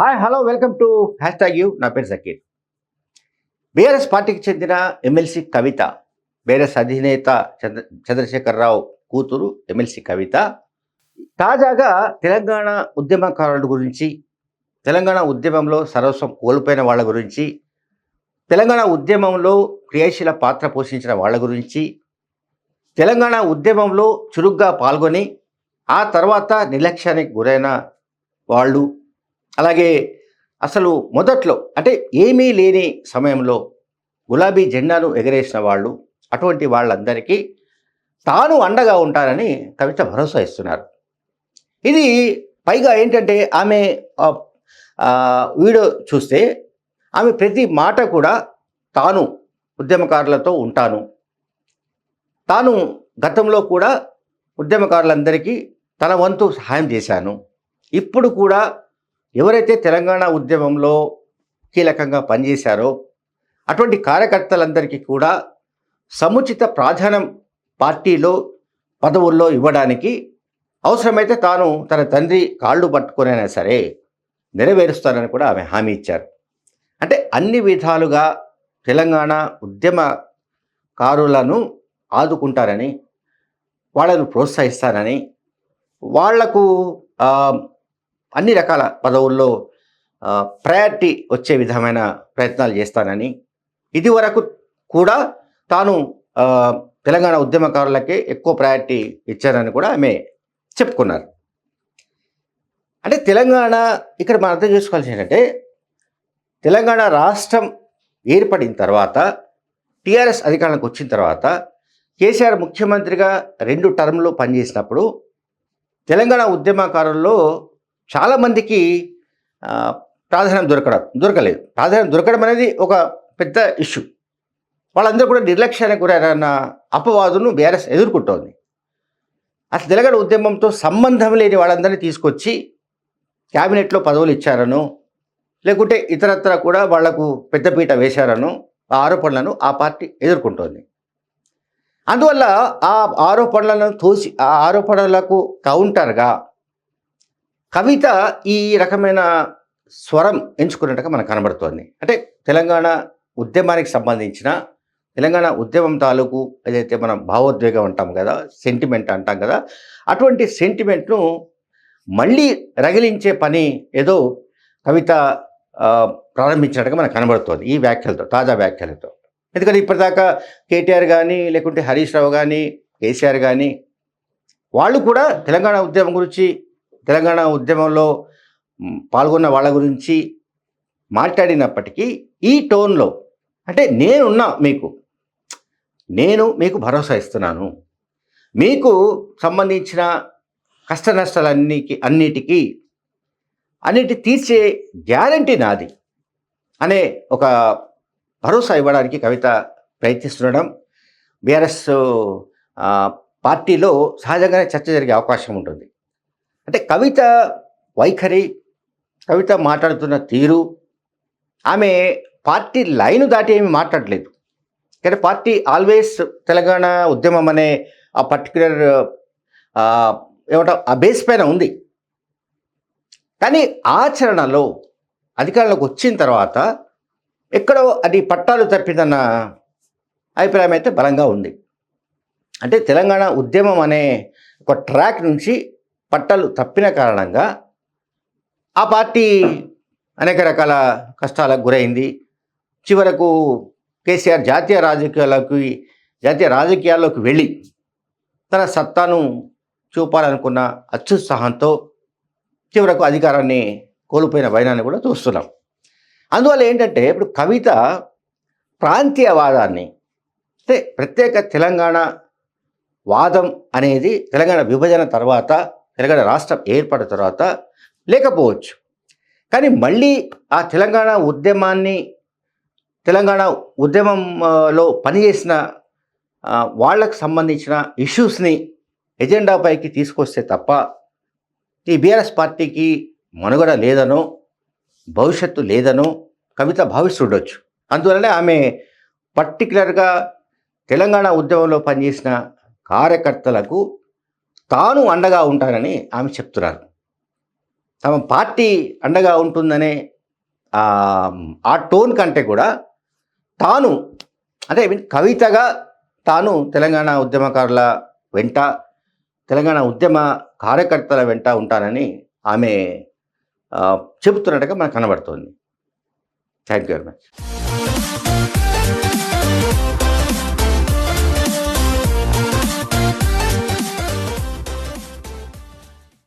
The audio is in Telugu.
Hi hello welcome to hashtag you నా పేరు సకీర్ బీఆర్ఎస్ పార్టీకి చెందిన ఎమ్మెల్సీ కవిత బీఆర్ఎస్ అధినేత చంద్ర చంద్రశేఖరరావు కూతురు ఎమ్మెల్సీ కవిత. తాజాగా తెలంగాణ ఉద్యమకారుల గురించి తెలంగాణ ఉద్యమంలో సర్వస్వం కోల్పోయిన వాళ్ళ గురించి తెలంగాణ ఉద్యమంలో క్రియాశీల పాత్ర పోషించిన వాళ్ళ గురించి తెలంగాణ ఉద్యమంలో చురుగ్గా పాల్గొని ఆ తర్వాత నిర్లక్ష్యానికి గురైన వాళ్ళు అలాగే అసలు మొదట్లో అంటే ఏమీ లేని సమయంలో గులాబీ జెండాను ఎగరేసిన వాళ్ళు అటువంటి వాళ్ళందరికీ తాను అండగా ఉంటారని కవిత భరోసా ఇస్తున్నారు. ఇది పైగా ఏంటంటే ఆమె వీడియో చూస్తే ఆమె ప్రతి మాట కూడా తాను ఉద్యమకారులతో ఉంటాను. తాను గతంలో కూడా ఉద్యమకారులందరికీ తన వంతు సహాయం చేశాను. ఇప్పుడు కూడా ఎవరైతే తెలంగాణ ఉద్యమంలో కీలకంగా పనిచేశారో అటువంటి కార్యకర్తలందరికీ కూడా సముచిత ప్రాధాన్యం పార్టీలో పదవుల్లో ఇవ్వడానికి అవసరమైతే తాను తన తండ్రి కాళ్ళు పట్టుకునైనా సరే నెరవేరుస్తానని కూడా ఆమె హామీ ఇచ్చారు. అంటే అన్ని విధాలుగా తెలంగాణ ఉద్యమకారులను ఆదుకుంటారని వాళ్ళను ప్రోత్సహిస్తానని వాళ్ళకు అన్ని రకాల పదవుల్లో ప్రయారిటీ వచ్చే విధమైన ప్రయత్నాలు చేస్తానని ఇది వరకు కూడా తాను తెలంగాణ ఉద్యమకారులకే ఎక్కువ ప్రయారిటీ ఇచ్చారని కూడా ఆమె చెప్పుకున్నారు. అంటే తెలంగాణ ఇక్కడ మనం అర్థం చేసుకోవాల్సి ఏంటంటే తెలంగాణ రాష్ట్రం ఏర్పడిన తర్వాత టీఆర్ఎస్ అధికారంలోకి వచ్చిన తర్వాత కేసీఆర్ ముఖ్యమంత్రిగా రెండు టర్మ్లు పనిచేసినప్పుడు తెలంగాణ ఉద్యమకారుల్లో చాలామందికి ప్రాధాన్యం దొరకడం దొరకలేదు. ప్రాధాన్యం దొరకడం అనేది ఒక పెద్ద ఇష్యూ. వాళ్ళందరూ కూడా నిర్లక్ష్యానికి గురైన అపవాదును బీఆర్ఎస్ ఎదుర్కొంటోంది. అసలు తెలంగాణ ఉద్యమంతో సంబంధం లేని వాళ్ళందరినీ తీసుకొచ్చి క్యాబినెట్లో పదవులు ఇచ్చారను లేకుంటే ఇతరత్ర కూడా వాళ్ళకు పెద్దపీట వేశారను ఆ ఆరోపణలను ఆ పార్టీ ఎదుర్కొంటోంది. అందువల్ల ఆ ఆరోపణలను తోసి ఆ ఆరోపణలకు కౌంటర్గా కవిత ఈ రకమైన స్వరం ఎంచుకున్నట్టుగా మనకు కనబడుతోంది. అంటే తెలంగాణ ఉద్యమానికి సంబంధించిన తెలంగాణ ఉద్యమం తాలూకు ఏదైతే మనం భావోద్వేగం అంటాం కదా సెంటిమెంట్ అంటాం కదా అటువంటి సెంటిమెంట్ను మళ్ళీ రగిలించే పని ఏదో కవిత ప్రారంభించినట్టుగా మనకు కనబడుతోంది ఈ వ్యాఖ్యలతో తాజా వ్యాఖ్యలతో. ఎందుకంటే ఇప్పటిదాకా కేటీఆర్ కానీ లేకుంటే హరీష్ రావు కానీ కేసీఆర్ కానీ వాళ్ళు కూడా తెలంగాణ ఉద్యమం గురించి తెలంగాణ ఉద్యమంలో పాల్గొన్న వాళ్ళ గురించి మాట్లాడినప్పటికీ ఈ టోన్లో అంటే నేనున్నా మీకు నేను మీకు భరోసా ఇస్తున్నాను. మీకు సంబంధించిన కష్ట నష్టాలన్నికి అన్నిటికీ అన్నిటి తీర్చే గ్యారంటీ నాది అనే ఒక భరోసా ఇవ్వడానికి కవిత ప్రయత్నిస్తుండడం బీఆర్ఎస్ పార్టీలో సహజంగానే చర్చ జరిగే అవకాశం ఉంటుంది. అంటే కవిత వైఖరి కవిత మాట్లాడుతున్న తీరు ఆమె పార్టీ లైను దాటి ఏమి మాట్లాడలేదు. కానీ పార్టీ ఆల్వేస్ తెలంగాణ ఉద్యమం అనే ఆ పర్టికులర్ ఏమంట ఆ బేస్ పైన ఉంది. కానీ ఆచరణలో అధికారంలోకి వచ్చిన తర్వాత ఎక్కడో అది పట్టాలు తప్పిందన్న అభిప్రాయం అయితే బలంగా ఉంది. అంటే తెలంగాణ ఉద్యమం అనే ఒక ట్రాక్ నుంచి పట్టలు తప్పిన కారణంగా ఆ పార్టీ అనేక రకాల కష్టాలకు గురైంది. చివరకు కేసీఆర్ జాతీయ రాజకీయాలకి జాతీయ రాజకీయాల్లోకి వెళ్ళి తన సత్తాను చూపాలనుకున్న అత్యుత్సాహంతో చివరకు అధికారాన్ని కోల్పోయిన వైనాన్ని కూడా చూస్తున్నాం. అందువల్ల ఏంటంటే ఇప్పుడు కవిత ప్రాంతీయవాదాన్ని అంటే ప్రత్యేక తెలంగాణ వాదం అనేది తెలంగాణ విభజన తర్వాత తెలంగాణ రాష్ట్రం ఏర్పడిన తర్వాత లేకపోవచ్చు. కానీ మళ్ళీ ఆ తెలంగాణ ఉద్యమాన్ని తెలంగాణ ఉద్యమంలో పనిచేసిన వాళ్ళకు సంబంధించిన ఇష్యూస్ని ఎజెండాపైకి తీసుకొస్తే తప్ప ఈ బీఆర్ఎస్ పార్టీకి మనుగడ లేదనో భవిష్యత్తు లేదనో కవిత భావిస్తుండొచ్చు అందువలనే ఆమె పర్టికులర్గా తెలంగాణ ఉద్యమంలో పనిచేసిన కార్యకర్తలకు తాను అండగా ఉంటానని ఆమె చెప్తున్నారు. తమ పార్టీ అండగా ఉంటుందనే ఆ, టోన్ కంటే కూడా తాను అంటే కవితగా తాను తెలంగాణ ఉద్యమకారుల వెంట తెలంగాణ ఉద్యమ కార్యకర్తల వెంట ఉంటానని ఆమె చెబుతున్నట్టుగా మనకు కనబడుతోంది. Thank you very much.